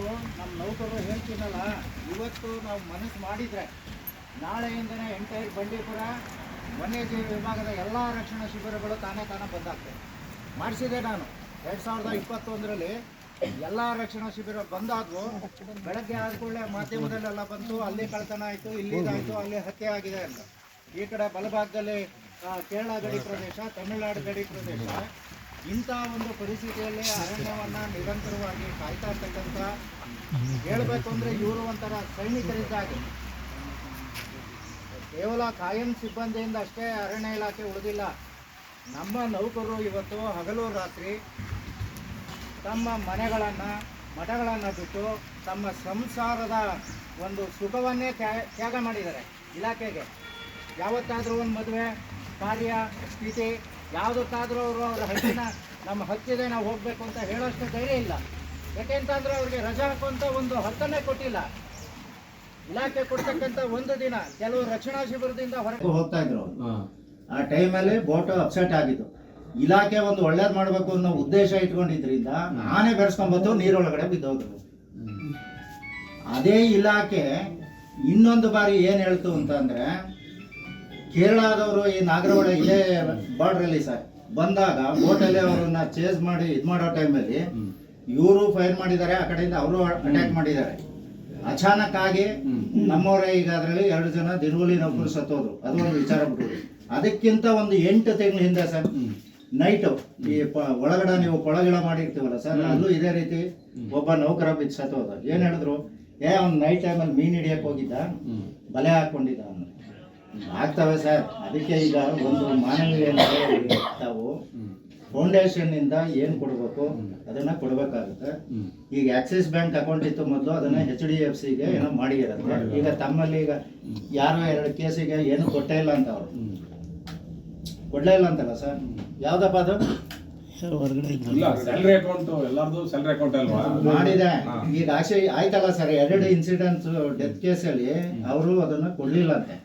ಇವತ್ತು ನಮ್ಮ ನೌಕರರು ಹೇಳ್ತೀನಲ್ಲ ಇವತ್ತು ನಾವು ಮನಸ್ಸು ಮಾಡಿದರೆ ನಾಳೆಯಿಂದನೇ ಎಂಟೈರ್ ಬಂಡೀಪುರ ವನ್ಯಜೀವಿ ವಿಭಾಗದ ಎಲ್ಲ ರಕ್ಷಣಾ ಶಿಬಿರಗಳು ತಾನೇ ತಾನೇ ಬಂದಾಗ್ತವೆ. ಮಾಡಿಸಿದೆ ನಾನು. ಎರಡು ಸಾವಿರದ ಇಪ್ಪತ್ತೊಂದರಲ್ಲಿ ಎಲ್ಲ ರಕ್ಷಣಾ ಶಿಬಿರ ಬಂದಾದ್ವು. ಬೆಳಗ್ಗೆ ಆದ ಕೂಡಲೇ ಮಾಧ್ಯಮದಲ್ಲೆಲ್ಲ ಬಂತು. ಅಲ್ಲಿ ಕಳ್ತನ ಆಯಿತು, ಇಲ್ಲಿ ಇದಾಯಿತು, ಅಲ್ಲಿ ಹತ್ಯೆ ಆಗಿದೆ ಅಂತ. ಈ ಕಡೆ ಬಲಭಾಗದಲ್ಲಿ ಕೇರಳ ಗಡಿ ಪ್ರದೇಶ, ತಮಿಳುನಾಡು ಗಡಿ ಪ್ರದೇಶ. ಇಂಥ ಒಂದು ಪರಿಸ್ಥಿತಿಯಲ್ಲಿ ಅರಣ್ಯವನ್ನ ನಿರಂತರವಾಗಿ ಕಾಯ್ತಾ ಇರ್ತಕ್ಕಂಥ ಹೇಳ್ಬೇಕು ಅಂದ್ರೆ ಇವರು ಒಂಥರ ಸೈನಿಕರಿದ್ದಾಗೆ. ಕೇವಲ ಕಾಯಂ ಸಿಬ್ಬಂದಿಯಿಂದ ಅಷ್ಟೇ ಅರಣ್ಯ ಇಲಾಖೆ ಉಳಿದಿಲ್ಲ. ನಮ್ಮ ನೌಕರರು ಇವತ್ತು ಹಗಲು ರಾತ್ರಿ ತಮ್ಮ ಮನೆಗಳನ್ನು, ಮಠಗಳನ್ನು ಬಿಟ್ಟು ತಮ್ಮ ಸಂಸಾರದ ಒಂದು ಸುಖವನ್ನೇ ತ್ಯಾ- ತ್ಯಾಗ ಮಾಡಿದ್ದಾರೆ ಇಲಾಖೆಗೆ. ಯಾವತ್ತಾದರೂ ಒಂದು ಮದುವೆ, ಕಾರ್ಯ, ಸ್ಥಿತಿ ಯಾವುದಕ್ಕಾದರೂ ಅವರು ಅವ್ರ ಹಕ್ಕಿನ ನಮ್ಮ ಹಕ್ಕಿದೆ ನಾವು ಹೋಗಬೇಕು ಅಂತ ಹೇಳೋಷ್ಟು ಧೈರ್ಯ ಇಲ್ಲ. ಯಾಕೆಂತಂದ್ರೆ ಅವ್ರಿಗೆ ರಜಾ ಹಾಕುವಂಥ ಒಂದು ಹಕ್ಕನ್ನೇ ಕೊಟ್ಟಿಲ್ಲ. ಇಲಾಖೆ ಕೊಡ್ತಕ್ಕಂಥ ಒಂದು ದಿನ ಕೆಲವು ರಕ್ಷಣಾ ಶಿಬಿರದಿಂದ ಹೊರಗೆ ಹೋಗ್ತಾ ಇದ್ರು. ಆ ಟೈಮಲ್ಲಿ ಬೋಟ್ ಅಪ್ಸೆಟ್ ಆಗಿತ್ತು ಇಲಾಖೆ ಒಂದು ಒಳ್ಳೇದು ಮಾಡಬೇಕು ಅನ್ನೋ ಉದ್ದೇಶ ಇಟ್ಕೊಂಡಿದ್ರಿಂದ ನಾನೇ ಬೆರೆಸ್ಕೊಂಬತ್ತು ನೀರೊಳಗಡೆ ಬಿದ್ದೋದ್ರು. ಅದೇ ಇಲಾಖೆ ಇನ್ನೊಂದು ಬಾರಿ ಏನು ಹೇಳ್ತು ಅಂತಂದ್ರೆ ಕೇರಳದವರು ಈ ನಾಗರಹೊಳೆ ಇದೇ ಬಾರ್ಡ್ರಲ್ಲಿ ಸರ್. ಬಂದಾಗ ಬೋಟಲ್ಲಿ ಅವರನ್ನ ಚೇಸ್ ಮಾಡಿ ಇದು ಮಾಡೋ ಟೈಮಲ್ಲಿ ಇವರು ಫೈರ್ ಮಾಡಿದ್ದಾರೆ ಆ ಕಡೆಯಿಂದ ಅವರು ಅಟ್ಯಾಕ್ ಮಾಡಿದ್ದಾರೆ. ಅಚಾನಕ್ ಆಗಿ ನಮ್ಮವರೇ ಈಗ ಅದರಲ್ಲಿ ಎರಡು ಜನ ದಿನಗೂಲಿ ನೌಕರು ಸತ್ತೋದ್ರು. ಅದು ಒಂದು ವಿಚಾರ ಬಿಟ್ಟು ಅದಕ್ಕಿಂತ ಒಂದು ಎಂಟು ತಿಂಗಳ ಹಿಂದೆ ಸರ್ ನೈಟು ಈ ಪ- ಒಳಗಡೆ ನೀವು ಕೊಳಗಿಳ ಮಾಡಿರ್ತೀವಲ್ಲ ಸರ್ ಅಲ್ಲೂ ಇದೇ ರೀತಿ ಒಬ್ಬ ನೌಕರ ಬಿದ್ದು ಸತ್ತೋದ. ಏನ್ ಹೇಳಿದ್ರು? ಏ ಅವ್ನು ನೈಟ್ ಟೈಮಲ್ಲಿ ಮೀನ್ ಹಿಡಿಯಕ್ ಹೋಗಿದ್ದ. ಬಲೆ ಹಾಕೊಂಡಿದ್ದ ಆಗ್ತವೆ ಸರ್ ಅದಕ್ಕೆ ಈಗ ಒಂದು ಮಾನವೀಯ ತಾವು ಫೌಂಡೇಶನ್ ಇಂದ ಏನ್ ಕೊಡಬೇಕು ಅದನ್ನ ಕೊಡಬೇಕಾಗುತ್ತೆ. ಈಗ ಆಕ್ಸಿಸ್ ಬ್ಯಾಂಕ್ ಅಕೌಂಟ್ ಇತ್ತು ಮೊದಲು ಅದನ್ನ ಎಚ್ ಡಿ ಎಫ್ ಸಿಗೆ ಏನೋ ಮಾಡಿರುತ್ತೆ ಈಗ ತಮ್ಮಲ್ಲಿ ಈಗ ಯಾರೋ ಎರಡು ಕೇಸಿಗೆ ಏನು ಕೊಟ್ಟೇ ಇಲ್ಲ ಅಂತ ಅವರು. ಕೊಡಲೇ ಇಲ್ಲ ಅಂತಲ್ಲ ಸರ್? ಯಾವ್ದಪ್ಪ ಅದು? ಇಲ್ಲ ಸ್ಯಾಲ್ರಿ ಅಕೌಂಟ್ ಎಲ್ಲಾರ್ದು ಸ್ಯಾಲ್ರಿ ಅಕೌಂಟ್ ಅಲ್ವಾ? ಮಾಡಿದೆ. ಈಗ ಆಶೆ ಆಯ್ತಲ್ಲ ಸರ್ ಎರಡು ಇನ್ಸಿಡೆಂಟ್ಸ್ ಡೆತ್ ಕೇಸಲ್ಲಿ ಅವರು ಅದನ್ನ ಕೊಡ್ಲಿಲ್ಲ ಅಂತೆ.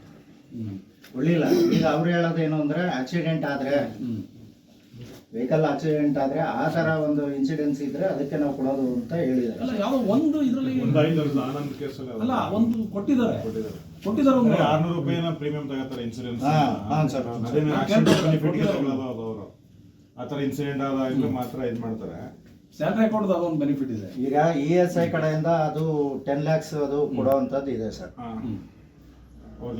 ಕೊಡ್ಲಿಲ್ಲ ಈಗ ಅವ್ರು ಹೇಳೋದೇನು ಅಂದ್ರೆ ಆಕ್ಸಿಡೆಂಟ್ ಆದ್ರೆ ವೆಹಿಕಲ್ ಆಕ್ಸಿಡೆಂಟ್ ಆದ್ರೆ ಆ ತರ ಒಂದು ಇನ್ಸಿಡೆನ್ಸ್ ಇದ್ರೆ ಅದಕ್ಕೆ ನಾವು ಕೊಡೋದು ಅಂತ ಹೇಳಿದ್ದಾರೆ. ಅಲ್ಲ ಯಾವ ಒಂದು ಇದರಲ್ಲಿ ಒಂದು ಐದು ವರ್ಷದ ಆನಂದ್ ಕೇಸಲ್ಲಿ ಅಲ್ಲ ಒಂದು ಕೊಟ್ಟಿದ್ದಾರೆ. ಕೊಟ್ಟಿದ್ದಾರೆ. ಒಂದು. ಆರ್ನೂರು ರೂಪಾಯಿನ ಪ್ರೀಮಿಯಂ ತಗೋತಾರೆ ಇನ್ಸೂರೆನ್ಸ್ ಹಾಂ ಹಾ, ಸರ್. ಅದೇನು ಆಕ್ಸಿಡೆಂಟ್ ಬೆನಿಫಿಟ್ ತಗೊಳ್ಳೋದು ಕೊಟ್ಟಿದ್ದಾರೆ. ಅವರು. ಆ ಥರ ಇನ್ಸಿಡೆಂಟ್ ಆದಾಗ ಮಾತ್ರ ಇದು ಮಾಡ್ತಾರೆ. ಸ್ಯಾಲ್ರಿ ಅಕೌಂಟ್ ಅದೊಂದು ಬೆನಿಫಿಟ್ ಇದೆ. ಈಗ ಇ ಎಸ್ ಐ ಕಡೆಯಿಂದ ಅದು ಟೆನ್ ಲ್ಯಾಕ್ಸ್ ಅದು ಕೊಡುವಂತದ್ದು ಇದೆ ಸರ್.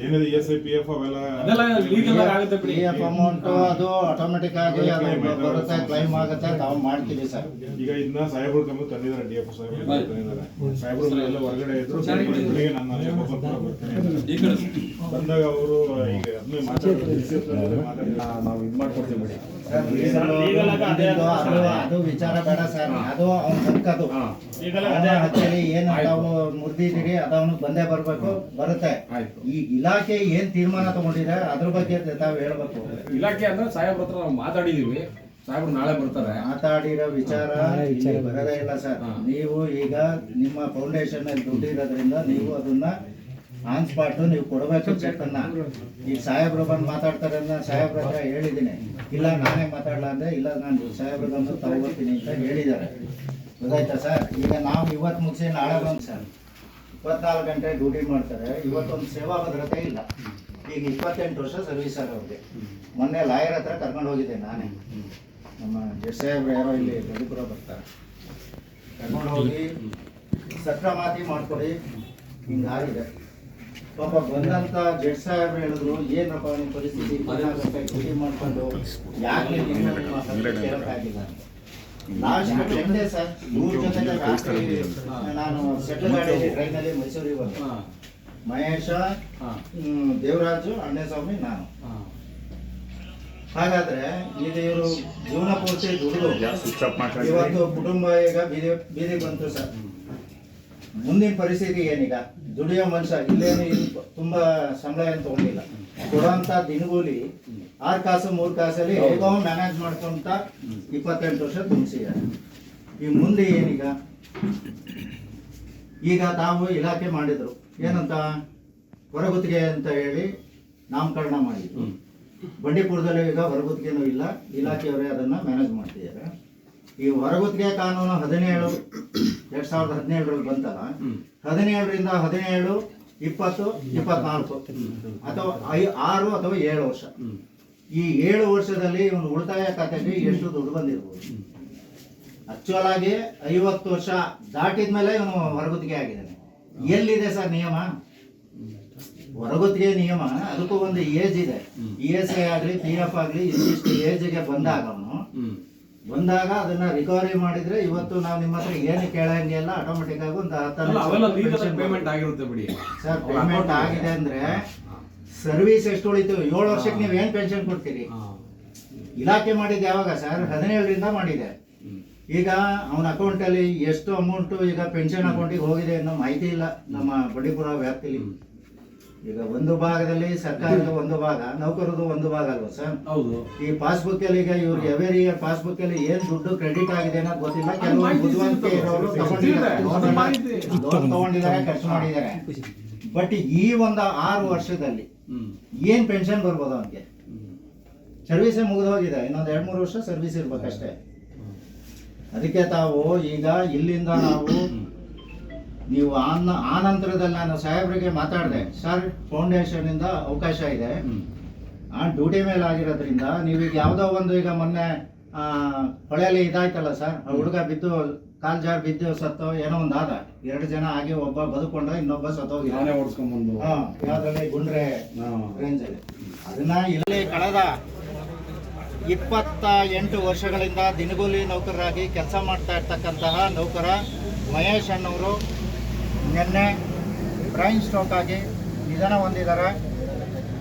ಏನಿದೆ E S I P F ಅವೆಲ್ಲ ಅದೆಲ್ಲ ಲೀಗಲ್ ಆಗುತ್ತೆ ಬಿಡಿ. ಪಿ ಎಫ್ ಅಮೌಂಟ್ ಅದು ಆಟೋಮೆಟಿಕ್ ಆಗಿ ಅದು. ಬರುತ್ತೆ ಕ್ಲೈಮ್ ಆಗುತ್ತೆ ನಾವು ಮಾಡ್ತೀವಿ ಸರ್. ಈಗ ಇದನ್ನ ಸಾಹೇಬ್ರು ಕಮ್ಮಿ ತಂದಿದ್ದಾರೆ ಡಿ ಎಫ್ ಸಾಹೇಬ್ರು ತಂದಿದ್ದಾರೆ. ಸಾಹೇಬ್ರು ಎಲ್ಲ ಹೊರಗಡೆ ಇದ್ರು ಬೆಳಿಗ್ಗೆ ನಾನು ಮನೆಗೆ ಹೋಗ್ಬೇಕು ಬರ್ತೀನಿ ಅಂತಾರೆ. ಈ ಕಡೆ ಬಂದಾಗ ಅವರು ಈಗ ಅದನ್ನೇ ಮಾತಾಡಿದ್ರು ನಾವು ಇದು ಮಾಡ್ಕೊಡ್ತೀವಿ ಬಿಡಿ. ಅದು ಅದು ವಿಚಾರ ಬೇಡ ಸರ್. ಅದು ಅವ್ನ ಹಕ್ಕಲ್ಲಿ ಏನು ಅದವನು ಮುರಿದಿದ್ದೀರಿ ಅದವನು ಅವನು ಬಂದೇ ಬರ್ಬೇಕು ಬರುತ್ತೆ. ಆಯ್ತು. ಈ ಇಲಾಖೆ ಏನ್ ತೀರ್ಮಾನ ತಗೊಂಡಿದೆ ಅದ್ರ ಬಗ್ಗೆ ತಾವು ಹೇಳ್ಬೇಕು. ಇಲಾಖೆ ಅಂದ್ರೆ ಸಾಹೇಬ್ರ ಹತ್ರ ನಾವು ಮಾತಾಡಿದೀವಿ. ಸಾಹೇಬ್ರು ನಾಳೆ ಬರ್ತಾರೆ. ಮಾತಾಡಿರೋ ವಿಚಾರ ಇಲ್ಲಿ ಬರೋದೇ ಇಲ್ಲ ಸರ್. ನೀವು ಈಗ ನಿಮ್ಮ ಫೌಂಡೇಶನ್ ಅಲ್ಲಿ ದುಡ್ಡು ಇರೋದ್ರಿಂದ ನೀವು ಅದನ್ನ ಆನ್ ಸ್ಪಾಟ್ ನೀವು ಕೊಡಬೇಕು ಚೆಕ್ ಅನ್ನ ಈಗ ಸಾಹೇಬ್ರು ಬಂದು ಮಾತಾಡ್ತಾರೆ ಅಂತ ಸಾಹೇಬ್ರ ಹತ್ರ ಹೇಳಿದ್ದೀನಿ. ಇಲ್ಲ ನಾನೇ ಮಾತಾಡಲ್ಲ ಅಂದ್ರೆ ಇಲ್ಲ ನಾನು ಸಾಹೇಬ್ರ ಬಂದು ತಗೋತೀನಿ ಅಂತ ಹೇಳಿದ್ದಾರೆ. ಗೊತ್ತಾಯ್ತಾ ಸರ್? ಈಗ ನಾವು ಇವತ್ತು ಮುಗಿಸಿ ನಾಳೆ ಬಂದು ಸರ್. ಇಪ್ಪತ್ನಾಲ್ಕು ಗಂಟೆ ಡ್ಯೂಟಿ ಮಾಡ್ತಾರೆ. ಇವತ್ತೊಂದು ಸೇವಾ ಭದ್ರತೆ ಇಲ್ಲ. ಈಗ ಇಪ್ಪತ್ತೆಂಟು ವರ್ಷ ಸರ್ವಿಸ್ ಅವ್ರಿಗೆ ಮೊನ್ನೆ ಲಾಯರ್ ಹತ್ರ ಕರ್ಕೊಂಡು ಹೋಗಿದ್ದೆ ನಾನೇ. ನಮ್ಮ ಜಡ್ ಸಾಹೇಬ್ರು ಯಾರೋ ಇಲ್ಲಿ ಮಧುಪುರ ಬರ್ತಾರೆ. ಕರ್ಕೊಂಡು ಹೋಗಿ ಸತ್ರ ಮಾತಿ ಮಾಡ್ಕೊಡಿ. ಹಿಂಗಾಗಿದೆ. ಪಾಪ ಬಂದಂತ ಜಡ್ ಸಾಹೇಬ್ರು ಹೇಳಿದ್ರು, ಏನಪ್ಪ ನಿಮ್ಮ ಪರಿಸ್ಥಿತಿ? ಡ್ಯೂಟಿ ಮಾಡ್ಕೊಂಡು ಯಾಕೆ ನೀವು ಅಂತ ಕೇಳಕ್ಕಾಗಿಲ್ಲ ಲಾಸ್ಟ್ ಎಂದೇ ಸರ್ ಇವ್ರ ಜೊತೆಗೆ ರಾತ್ರಿ ನಾನು ಸೆಟ್ಲ್ ಟ್ರೈನಲ್ಲಿ ಮೈಸೂರಿಗೆ ಬಂದೆ. ಮಹೇಶ ದೇವರಾಜು ಅಣ್ಣಸ್ವಾಮಿ ನಾನು. ಹಾಗಾದ್ರೆ ಈಗ ಇವರು ಜೀವನ ಪೂರ್ತಿ ದುಡಿದು ಇವತ್ತು ಕುಟುಂಬ ಈಗ ಬೀದಿ ಬೀದಿಗೆ ಬಂತು ಸರ್. ಮುಂದಿನ ಪರಿಸ್ಥಿತಿ ಏನೀಗ? ದುಡಿಯೋ ಮನುಷ್ಯ ಇಲ್ಲೇನು ತುಂಬಾ ಸಂಬಳ ಏನು ತಗೊಂಡಿಲ್ಲ. ಕೊಡುವಂತ ದಿನಗೂಲಿ ಆರು ಕಾಸು ಮೂರು ಕಾಸಲ್ಲಿ ಹೇಗೋ ಮ್ಯಾನೇಜ್ ಮಾಡ್ಕೊಂತ ಇಪ್ಪತ್ತೆಂಟು ವರ್ಷ ತುಂಬಿಸಿದ್ದಾರೆ. ಈ ಮುಂದೆ ಏನೀಗ? ಈಗ ತಾವು ಇಲಾಖೆ ಮಾಡಿದ್ರು. ಏನಂತ? ಹೊರಗುತ್ತಿಗೆ ಅಂತ ಹೇಳಿ ನಾಮಕರಣ ಮಾಡಿದ್ರು. ಬಂಡೀಪುರದಲ್ಲಿ ಈಗ ಹೊರಗುತ್ತಿಗೆನೂ ಇಲ್ಲ. ಇಲಾಖೆಯವರೇ ಅದನ್ನ ಮ್ಯಾನೇಜ್ ಮಾಡ್ತಿದ್ದಾರೆ. ಈ ಹೊರಗುತ್ತಿಗೆ ಕಾನೂನು ಹದಿನೇಳು ಎರಡ್ ಸಾವಿರದ ಹದಿನೇಳರಲ್ಲಿ ಬಂತಲ್ಲ? ಹದಿನೇಳರಿಂದ ಹದಿನೇಳು ಇಪ್ಪತ್ತು ಇಪ್ಪತ್ನಾಲ್ಕು ಅಥವಾ ಐ ಆರು ಅಥವಾ ಏಳು ವರ್ಷ. ಈ ಏಳು ವರ್ಷದಲ್ಲಿ ಇವನು ಉಳಿತಾಯ ಖಾತೆಗೆ ಎಷ್ಟು ದುಡ್ಡು ಬಂದಿರ್ಬೋದು? ಆಕ್ಚುಯಲ್ ಆಗಿ ಐವತ್ತು ವರ್ಷ ದಾಟಿದ ಮೇಲೆ ಇವನು ಹೊರಗುತ್ತಿಗೆ ಆಗಿದ್ದಾನೆ. ಎಲ್ಲಿದೆ ಸರ್ ನಿಯಮ? ಹೊರಗುತ್ತಿಗೆ ನಿಯಮ ಅದಕ್ಕೂ ಒಂದು ಏಜ್ ಇದೆ. ಇ ಎಸ್ ಐ ಆಗಲಿ ಪಿ ಎಫ್ ಆಗಲಿ ಇಷ್ಟಿಷ್ಟು ಏಜ್ಗೆ ಬಂದಾಗ ಅವನು ಬಂದಾಗ ಅದನ್ನ ರಿಕವರಿ ಮಾಡಿದ್ರೆ ಇವತ್ತು ನಾವು ನಿಮ್ಮ ಹತ್ರ ಏನು ಕೇಳಂಗಿಲ್ಲ ಆಟೋಮೆಟಿಕ್ ಆಗಿ ಒಂದು ಹತ್ತು ಪೇಮೆಂಟ್ ಆಗಿರುತ್ತೆ ಬಿಡಿ. ಸರ್ ಪೇಮೆಂಟ್ ಆಗಿದೆ ಅಂದ್ರೆ ಸರ್ವಿಸ್ ಎಷ್ಟು ಉಳಿತು ಏಳು ವರ್ಷಕ್ಕೆ ನೀವು ಏನು ಪೆನ್ಷನ್ ಕೊಡ್ತೀರಿ. ಇಲಾಖೆ ಮಾಡಿದ್ದು ಯಾವಾಗ? ಸರ್ ಹದಿನೇಳರಿಂದ ಮಾಡಿದೆ. ಈಗ ಅವನ ಅಕೌಂಟ್ ಅಲ್ಲಿ ಎಷ್ಟು ಅಮೌಂಟ್ ಈಗ ಪೆನ್ಷನ್ ಅಕೌಂಟಿಗೆ ಹೋಗಿದೆ ಅನ್ನೋ ಮಾಹಿತಿ ಇಲ್ಲ ನಮ್ಮ ಬಂಡೀಪುರ ವ್ಯಾಪ್ತಿಲಿ. ಈಗ ಒಂದು ಭಾಗದಲ್ಲಿ ಸರ್ಕಾರದ ಒಂದು ಭಾಗ ನೌಕರದು ಒಂದು ಭಾಗ ಅಲ್ವಾ ಸರ್? ಹೌದು. ಈ ಪಾಸ್ಬುಕ್ ಅಲ್ಲಿ ಈಗ ಇವ್ರಿಗೆ ಎವರಿ ಇಯರ್ ಪಾಸ್ಬುಕ್ ಅಲ್ಲಿ ಏನ್ ದುಡ್ಡು ಕ್ರೆಡಿಟ್ ಆಗಿದೆ ಅನ್ನೋ ಗೊತ್ತಿಲ್ಲ. ಅದು ಕೆಲವು ಮಾಹಿತಿ ಬುದ್ಧಿವಂತಿಕೆ ಇರೋರು ತಗೊಂಡಿದ್ದಾರೆ. ಖರ್ಚು ಮಾಡಿದ್ದಾರೆ. ಬಟ್ ಈ ಒಂದು ಆರು ವರ್ಷದಲ್ಲಿ ಏನ್ ಪೆನ್ಷನ್ ಬರ್ಬೋದು ಅವನಿಗೆ. ಸರ್ವಿಸೇ ಮುಗಿದು ಹೋಗಿದೆ ಇನ್ನೊಂದು ಎರಡ್ ಮೂರು ವರ್ಷ ಸರ್ವಿಸ್ ಇರ್ಬೇಕಷ್ಟೇ ಅದಕ್ಕೆ ತಾವು ಈಗ ಇಲ್ಲಿಂದ ನಾವು ನೀವು ಆನ ಆ ನಂತರದಲ್ಲಿ ನಾನು ಸಾಹೇಬ್ರಿಗೆ ಮಾತಾಡಿದೆ ಸರ್ ಫೌಂಡೇಶನ್ ಇಂದ ಅವಕಾಶ ಇದೆ. ಆ ಡ್ಯೂಟಿ ಮೇಲೆ ಆಗಿರೋದ್ರಿಂದ ನೀವೀಗ ಯಾವುದೋ ಒಂದು ಈಗ ಮೊನ್ನೆ ಹೊಳೆಯಲ್ಲಿ ಇದಾಯ್ತಲ್ಲ ಸರ್ ಹುಡುಗ ಬಿದ್ದು ಕಾಲ್ ಜಾರ್ ಬಿದ್ದು ಸತ್ತೋ ಏನೋ ಒಂದು ಆದ. ಎರಡು ಜನ ಆಗಿ ಒಬ್ಬ ಬದುಕೊಂಡ ಇನ್ನೊಬ್ಬ ಸತ್ತೋಗಿ ನಾನೇ ಓಡಿಸ್ಕೊಂಡ್ ಬಂದು ಯಾವ್ದ್ರಲ್ಲಿ ಗುಂಡ್ರೆ ಹಾ. ರೇಂಜ್ ಅದನ್ನ ಇಲ್ಲಿ ಕಳೆದ ಇಪ್ಪತ್ತ ಎಂಟು ವರ್ಷಗಳಿಂದ ದಿನಗೂಲಿ ನೌಕರರಾಗಿ ಕೆಲಸ ಮಾಡ್ತಾ ಇರ್ತಕ್ಕಂತಹ ನೌಕರ ಮಹೇಶ್ ಅಣ್ಣವರು ನಿನ್ನೆ ಬ್ರೈನ್ ಸ್ಟ್ರೋಕ್ ಆಗಿ ನಿಧನ ಹೊಂದಿದ್ದಾರೆ.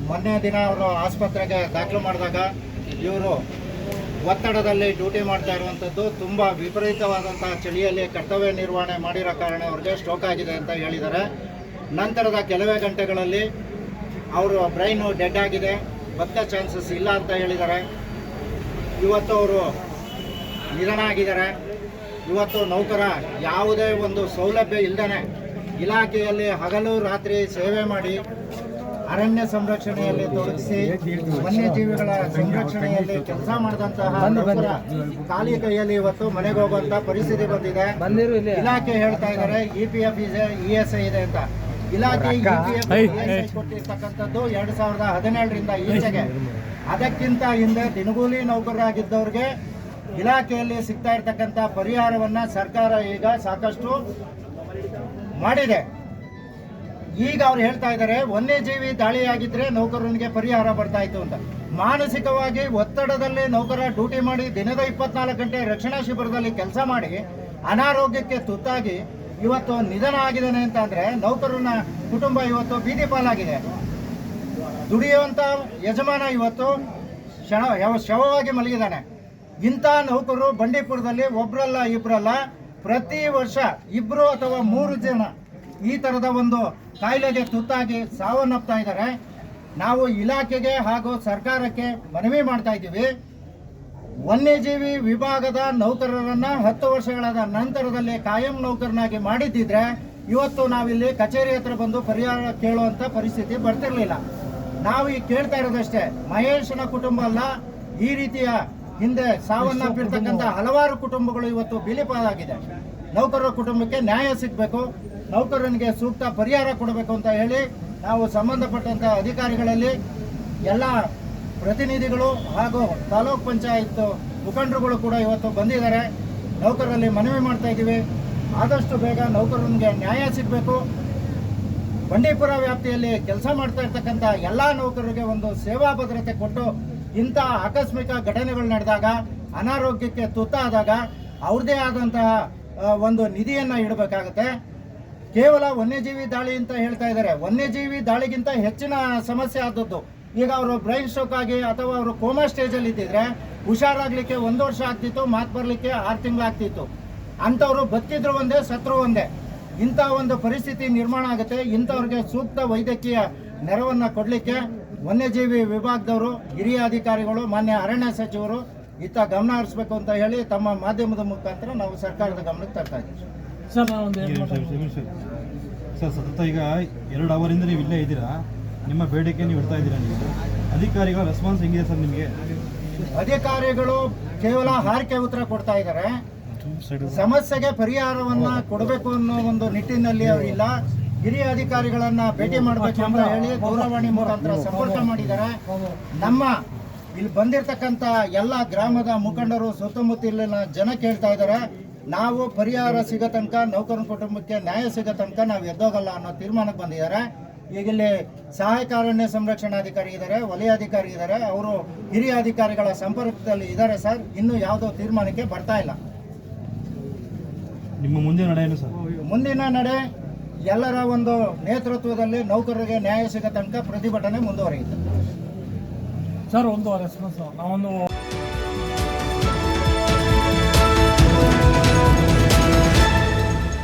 ಮೊನ್ನೆ ದಿನ ಅವರು ಆಸ್ಪತ್ರೆಗೆ ದಾಖಲು ಮಾಡಿದಾಗ ಇವರು ಒತ್ತಡದಲ್ಲಿ ಡ್ಯೂಟಿ ಮಾಡ್ತಾ ಇರುವಂಥದ್ದು ತುಂಬ ವಿಪರೀತವಾದಂತಹ ಚಳಿಯಲ್ಲಿ ಕರ್ತವ್ಯ ನಿರ್ವಹಣೆ ಮಾಡಿರೋ ಕಾರಣ ಅವ್ರಿಗೆ ಸ್ಟ್ರೋಕ್ ಆಗಿದೆ ಅಂತ ಹೇಳಿದ್ದಾರೆ. ನಂತರದ ಕೆಲವೇ ಗಂಟೆಗಳಲ್ಲಿ ಅವರು ಬ್ರೈನು ಡೆಡ್ ಆಗಿದೆ. ಬದುಕೋ ಚಾನ್ಸಸ್ ಇಲ್ಲ ಅಂತ ಹೇಳಿದ್ದಾರೆ. ಇವತ್ತು ಅವರು ನಿಧನ ಆಗಿದ್ದಾರೆ ಇವತ್ತು ನೌಕರ ಯಾವುದೇ ಒಂದು ಸೌಲಭ್ಯ ಇಲ್ಲದೇ ಇಲಾಖೆಯಲ್ಲಿ ಹಗಲು ರಾತ್ರಿ ಸೇವೆ ಮಾಡಿ ಅರಣ್ಯ ಸಂರಕ್ಷಣೆಯಲ್ಲಿ ತೊಡಗಿಸಿ ವನ್ಯಜೀವಿಗಳ ಸಂರಕ್ಷಣೆಯಲ್ಲಿ ಕೆಲಸ ಮಾಡಿದಂತಹ ಖಾಲಿ ಕೈಯಲ್ಲಿ ಇವತ್ತು ಮನೆಗೆ ಹೋಗುವಂತ ಪರಿಸ್ಥಿತಿ ಬಂದಿದೆ. ಇಲಾಖೆ ಹೇಳ್ತಾ ಇದ್ದಾರೆ ಇ ಪಿ ಎಫ್ ಇದೆ ಇ ಎಸ್ ಐ ಇದೆ ಅಂತ. ಇಲಾಖೆ ಇ ಪಿ ಎಫ್ ಕೊಟ್ಟಿರ್ತಕ್ಕಂಥದ್ದು ಎರಡ್ ಸಾವಿರದ ಹದಿನೇಳರಿಂದ ಈಚೆಗೆ. ಅದಕ್ಕಿಂತ ಹಿಂದೆ ದಿನಗೂಲಿ ನೌಕರರಾಗಿದ್ದವ್ರಿಗೆ ಇಲಾಖೆಯಲ್ಲಿ ಸಿಗ್ತಾ ಇರ್ತಕ್ಕಂಥ ಪರಿಹಾರವನ್ನ ಸರ್ಕಾರ ಈಗ ಸಾಕಷ್ಟು ಮಾಡಿದೆ. ಈಗ ಅವ್ರು ಹೇಳ್ತಾ ಇದ್ದಾರೆ ವನ್ಯಜೀವಿ ದಾಳಿಯಾಗಿದ್ರೆ ನೌಕರನಿಗೆ ಪರಿಹಾರ ಬರ್ತಾ ಇತ್ತು ಅಂತ. ಮಾನಸಿಕವಾಗಿ ಒತ್ತಡದಲ್ಲಿ ನೌಕರ ಡ್ಯೂಟಿ ಮಾಡಿ ದಿನದ ಇಪ್ಪತ್ನಾಲ್ಕು ಗಂಟೆ ರಕ್ಷಣಾ ಶಿಬಿರದಲ್ಲಿ ಕೆಲಸ ಮಾಡಿ ಅನಾರೋಗ್ಯಕ್ಕೆ ತುತ್ತಾಗಿ ಇವತ್ತು ನಿಧನ ಆಗಿದ್ದಾನೆ ಅಂತ ಅಂದ್ರೆ ನೌಕರನ ಕುಟುಂಬ ಇವತ್ತು ಬೀದಿ ಪಾಲಾಗಿದೆ. ದುಡಿಯುವಂತ ಯಜಮಾನ ಇವತ್ತು ಶವ ಶವವಾಗಿ ಮಲಗಿದ್ದಾನೆ. ಇಂಥ ನೌಕರರು ಬಂಡೀಪುರದಲ್ಲಿ ಒಬ್ರಲ್ಲ ಇಬ್ರಲ್ಲ, ಪ್ರತಿ ವರ್ಷ ಇಬ್ರು ಅಥವಾ ಮೂರು ಜನ ಈ ತರದ ಒಂದು ಕಾಯಿಲೆಗೆ ತುತ್ತಾಗಿ ಸಾವನ್ನಪ್ತಾ ಇದ್ದಾರೆ. ನಾವು ಇಲಾಖೆಗೆ ಹಾಗೂ ಸರ್ಕಾರಕ್ಕೆ ಮನವಿ ಮಾಡ್ತಾ ಇದ್ದೀವಿ. ವನ್ಯಜೀವಿ ವಿಭಾಗದ ನೌಕರರನ್ನ ಹತ್ತು ವರ್ಷಗಳಾದ ನಂತರದಲ್ಲಿ ಕಾಯಂ ನೌಕರನಾಗಿ ಮಾಡಿದ್ದಿದ್ರೆ ಇವತ್ತು ನಾವಿಲ್ಲಿ ಕಚೇರಿ ಹತ್ರ ಬಂದು ಪರಿಹಾರ ಕೇಳುವಂಥ ಪರಿಸ್ಥಿತಿ ಬರ್ತಿರ್ಲಿಲ್ಲ. ನಾವು ಈಗ ಕೇಳ್ತಾ ಇರೋದಷ್ಟೇ. ಮಹೇಶನ ಕುಟುಂಬ ಅಲ್ಲ, ಈ ರೀತಿಯ ಹಿಂದೆ ಸಾವನ್ನಪ್ಪಿರ್ತಕ್ಕಂಥ ಹಲವಾರು ಕುಟುಂಬಗಳು ಇವತ್ತು ಬಿಲಿಪಾಲಾಗಿದೆ ನೌಕರರ ಕುಟುಂಬಕ್ಕೆ ನ್ಯಾಯ ಸಿಗಬೇಕು. ನೌಕರನಿಗೆ ಸೂಕ್ತ ಪರಿಹಾರ ಕೊಡಬೇಕು ಅಂತ ಹೇಳಿ ನಾವು ಸಂಬಂಧಪಟ್ಟಂತ ಅಧಿಕಾರಿಗಳಲ್ಲಿ ಎಲ್ಲ ಪ್ರತಿನಿಧಿಗಳು ಹಾಗೂ ತಾಲೂಕ್ ಪಂಚಾಯತ್ ಮುಖಂಡರುಗಳು ಕೂಡ ಇವತ್ತು ಬಂದಿದ್ದಾರೆ. ನೌಕರರಲ್ಲಿ ಮನವಿ ಮಾಡ್ತಾ ಇದ್ದೀವಿ. ಆದಷ್ಟು ಬೇಗ ನೌಕರನಿಗೆ ನ್ಯಾಯ ಸಿಗಬೇಕು. ಬಂಡೀಪುರ ವ್ಯಾಪ್ತಿಯಲ್ಲಿ ಕೆಲಸ ಮಾಡ್ತಾ ಇರ್ತಕ್ಕಂಥ ಎಲ್ಲ ನೌಕರರಿಗೆ ಒಂದು ಸೇವಾ ಭದ್ರತೆ ಕೊಟ್ಟು ಇಂಥ ಆಕಸ್ಮಿಕ ಘಟನೆಗಳು ನಡೆದಾಗ, ಅನಾರೋಗ್ಯಕ್ಕೆ ತುತ್ತಾದಾಗ ಅವ್ರದ್ದೇ ಆದಂತಹ ಒಂದು ನಿಧಿಯನ್ನು ಇಡಬೇಕಾಗುತ್ತೆ. ಕೇವಲ ವನ್ಯಜೀವಿ ದಾಳಿ ಅಂತ ಹೇಳ್ತಾ ಇದ್ದಾರೆ. ವನ್ಯಜೀವಿ ದಾಳಿಗಿಂತ ಹೆಚ್ಚಿನ ಸಮಸ್ಯೆ ಆದದ್ದು. ಈಗ ಅವರು ಬ್ರೈನ್ ಸ್ಟ್ರೋಕ್ ಆಗಿ ಅಥವಾ ಅವರು ಕೋಮಾ ಸ್ಟೇಜಲ್ಲಿ ಇದ್ದಿದ್ರೆ ಹುಷಾರಾಗಲಿಕ್ಕೆ ಒಂದು ವರ್ಷ ಆಗ್ತಿತ್ತು, ಮಾತು ಬರಲಿಕ್ಕೆ ಆರು ತಿಂಗಳಾಗ್ತಿತ್ತು ಅಂಥವ್ರು ಬದುಕಿದ್ರು ಒಂದೇ, ಸತ್ರು ಒಂದೇ. ಇಂಥ ಒಂದು ಪರಿಸ್ಥಿತಿ ನಿರ್ಮಾಣ ಆಗುತ್ತೆ. ಇಂಥವ್ರಿಗೆ ಸೂಕ್ತ ವೈದ್ಯಕೀಯ ನೆರವನ್ನು ಕೊಡಲಿಕ್ಕೆ ವನ್ಯಜೀವಿ ವಿಭಾಗದವರು, ಹಿರಿಯ ಅಧಿಕಾರಿಗಳು, ಮಾನ್ಯ ಅರಣ್ಯ ಸಚಿವರು ಇತ್ತ ಗಮನ ಹರಿಸಬೇಕು ಅಂತ ಹೇಳಿ ತಮ್ಮ ಮಾಧ್ಯಮದ ಮುಖಾಂತರ ನಾವು ಸರ್ಕಾರದ ಗಮನಕ್ಕೆ ತರ್ತಾ ಇದ್ದೀವಿ. ಸರ್ ನಾನು ಒಂದು ಸರ್ ಸತತ ಈಗ ಎರಡು ಅವರಿಂದ ನೀವು ಇಲ್ಲೇ ಇದ್ದೀರಾ? ನಿಮ್ಮ ಬೇಡಿಕೆ ನೀವು ಇಡ್ತಾ ಇದ್ದೀರಾ ನೀವು? ಅಧಿಕಾರಿಗಳ ರೆಸ್ಪಾನ್ಸ್ ಹೆಂಗಿದೆ ಸರ್ ನಿಮಗೆ? ಅಧಿಕಾರಿಗಳು ಕೇವಲ ಹಾರಿಕೆ ಉತ್ತರ ಕೊಡ್ತಾ ಇದ್ದಾರೆ. ಸಮಸ್ಯೆಗೆ ಪರಿಹಾರವನ್ನ ಕೊಡಬೇಕು ಅನ್ನೋ ಒಂದು ನಿಟ್ಟಿನಲ್ಲಿ ಅವರಿಲ್ಲ ಹಿರಿಯ ಅಧಿಕಾರಿಗಳನ್ನ ಭೇಟಿ ಮಾಡಬೇಕು ಅಂತ ಹೇಳಿ ದೂರವಾಣಿ ಮುಖಾಂತರ ಸಂಪರ್ಕ ಮಾಡಿದ್ದಾರೆ. ನಮ್ಮ ಇಲ್ಲಿ ಬಂದಿರತಕ್ಕಂತ ಎಲ್ಲ ಗ್ರಾಮದ ಮುಖಂಡರು ಸುತ್ತಮುತ್ತಲಿನ ಜನ ಕೇಳ್ತಾ ಇದ್ದಾರೆ. ನಾವು ಪರಿಹಾರ ಸಿಗೋ ತನಕ ನೌಕರನ ಕುಟುಂಬಕ್ಕೆ ನ್ಯಾಯ ಸಿಗೋ ತನಕ ನಾವು ಎದ್ದೋಗಲ್ಲ ಅನ್ನೋ ತೀರ್ಮಾನಕ್ಕೆ ಬಂದಿದ್ದಾರೆ. ಈಗ ಇಲ್ಲಿ ಸಹಾಯಕ ಅರಣ್ಯ ಸಂರಕ್ಷಣಾಧಿಕಾರಿ ಇದ್ದಾರೆ ವಲಯಾಧಿಕಾರಿ ಇದ್ದಾರೆ. ಅವರು ಹಿರಿಯ ಅಧಿಕಾರಿಗಳ ಸಂಪರ್ಕದಲ್ಲಿ ಇದ್ದಾರೆ ಸರ್. ಇನ್ನೂ ಯಾವುದೋ ತೀರ್ಮಾನಕ್ಕೆ ಬರ್ತಾ ಇಲ್ಲ. ನಿಮ್ಮ ಮುಂದಿನ ನಡೆಯಲು ಸರ್? ಮುಂದಿನ ನಡೆ ಎಲ್ಲರ ಒಂದು ನೇತೃತ್ವದಲ್ಲಿ ನೌಕರರಿಗೆ ನ್ಯಾಯ ಸಿಗೋ ತನಕ ಪ್ರತಿಭಟನೆ ಮುಂದುವರಿಯುತ್ತೆ. ಸರ್ ಒಂದು ರೆಸ್ಪಾನ್ಸ್ ನಾವೊಂದು